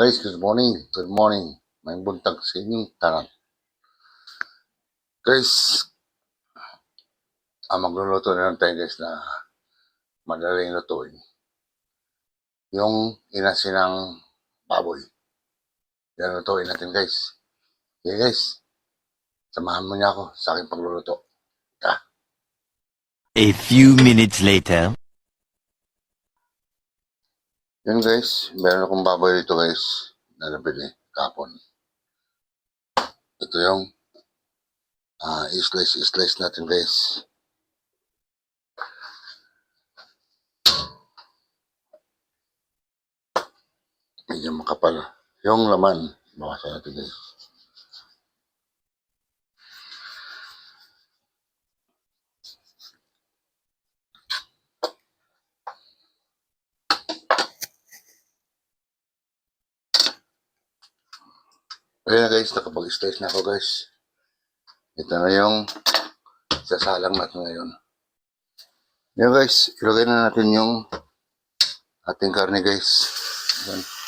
Guys, good morning. Good morning. May buntag sa inyong tanan. Guys, ang magluluto na lang tayo guys na madaling lutuin. Yung inasinang baboy. Yan lutuin natin guys. Okay guys, samahan mo niya ako sa aking pagluluto. Ah, A few minutes later. Yun guys, meron akong baboy dito guys na nabili kapon. Ito yung ah i-slice, i-slice natin guys. Medyo makapal. Yung laman, bawasan natin guys. Ayan na guys, nakapag-slice na ako guys. Ito na yung sasalang natin ngayon. Yan guys, ilagay na natin yung ating karne guys. Yan.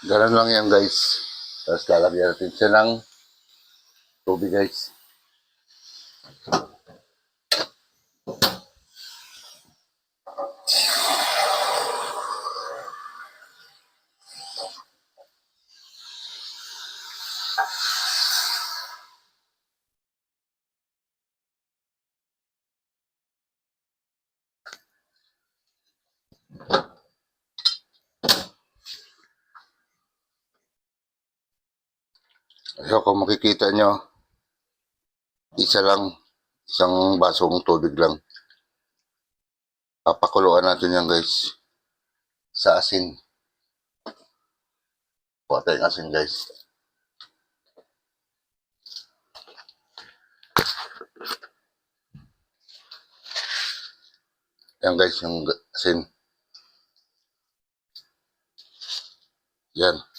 Ganun lang yan guys. Tapos lalagyan natin siya ng tubig guys. So kung makikita nyo, isa lang, isang basong tubig lang. Papakuluan natin yan guys. Sa asin. Kuha tayong asin guys. Yan guys, yung asin. Yan.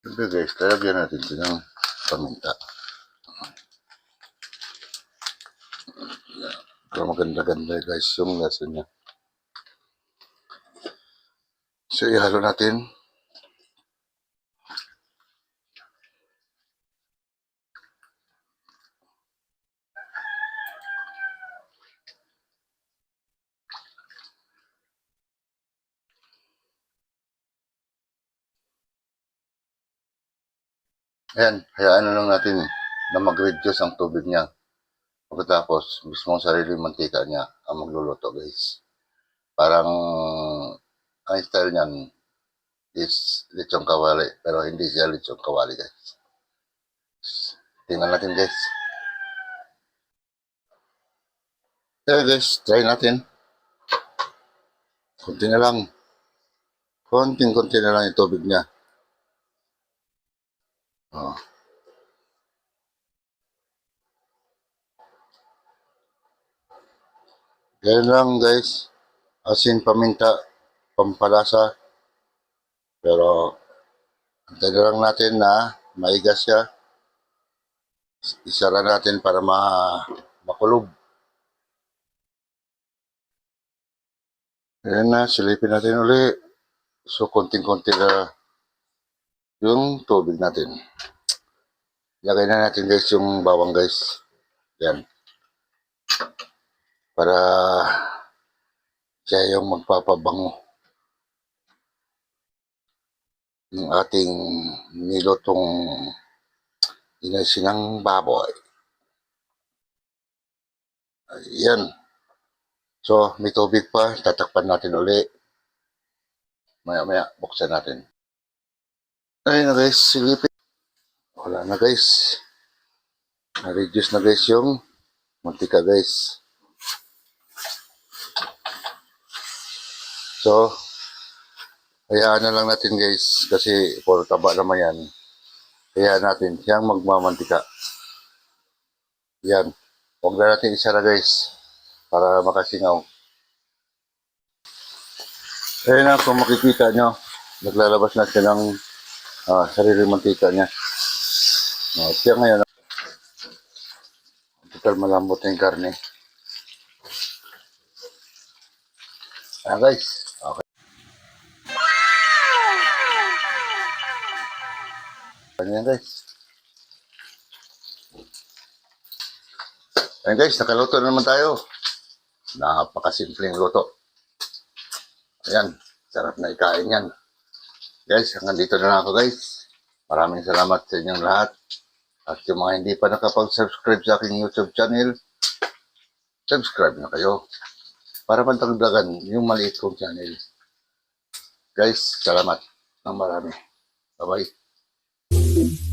Siyempre guys, lalagyan natin ito ng paminta. Para maganda-ganda guys yung lasa niya. So ihalo natin. Ayan, hayaan na lang natin na mag-reduce ang tubig niya. Pagkatapos, mismo ang sarili mantika niya ang magluluto guys. Parang ang style niyan is lechong kawali pero hindi siya lechong kawali guys. Tingnan natin guys. Kaya guys, try natin. Kunti na lang. Konting-konti na lang yung tubig niya. Oh. Ganyan lang guys. Asin paminta, pampalasa. Pero, antayin lang natin na maigas siya. Isara natin para ma makulog. Ayan na, silipin natin uli. So, konting-konti na yung tubig natin. Lagay na natin guys yung bawang guys. Yan. Para siya yung magpapabango ng ating nilutong inasinang baboy. Ayan. So, may tubig pa. Tatakpan natin uli. Maya-maya, buksan natin. Ayun na guys, silipin. Wala na guys. Na-reduce na guys yung mantika guys. So, hayaan na lang natin guys kasi puro taba naman yan. Hayaan natin siyang magmamantika. Yan. Huwag na natin isara guys para makasingaw. Ayun na kung makikita nyo, naglalabas na siya ng ah, sarili mantika niya. Uh, siya ngayon, total malambot yung karne. Ah guys, okay. Ganyan guys. Ayan guys, nakaluto na naman tayo. Napakasimpleng luto. Ayan, sarap na ikain yan. Guys, hanggang dito na lang ako guys. Maraming salamat sa inyong lahat. At yung mga hindi pa nakapag-subscribe sa aking YouTube channel, subscribe na kayo. Para pantagdagan yung maliit kong channel. Guys, salamat ng marami. Bye-bye.